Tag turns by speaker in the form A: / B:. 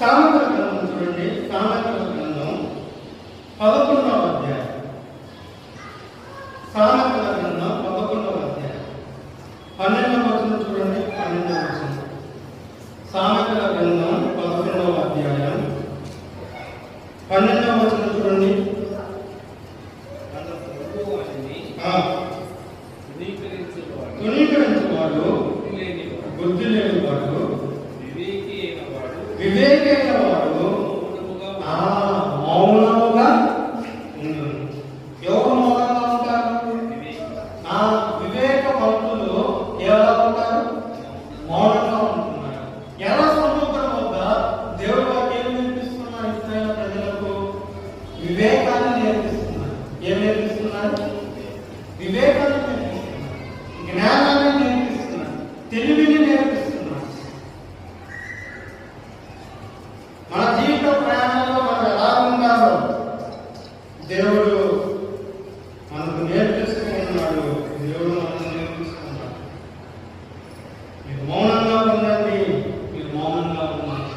A: సామెతల గ్రంథం చూడండి. సామెతల గ్రంథం పదకొండవ అధ్యాయం. సామెతల గ్రంథం పదకొండవ అధ్యాయం. పన్నెండవ వచనం చూడండి. పన్నెండవ వచనం. సామెతల గ్రంథం పదకొండవ అధ్యాయం. పన్నెండవ వచనం చూడండి.
B: తన ప్రభువాని
A: ఆ,
B: ధృవీకరించువాడు
A: తునీకరించువాడు
B: బుద్ధి
A: లేని
B: వివేకి
A: Viver e దేవుడు మనకు నేర్పిస్తున్నాడు మీరు మౌనంగా ఉండండి మీరు మౌనంగా ఉండండి.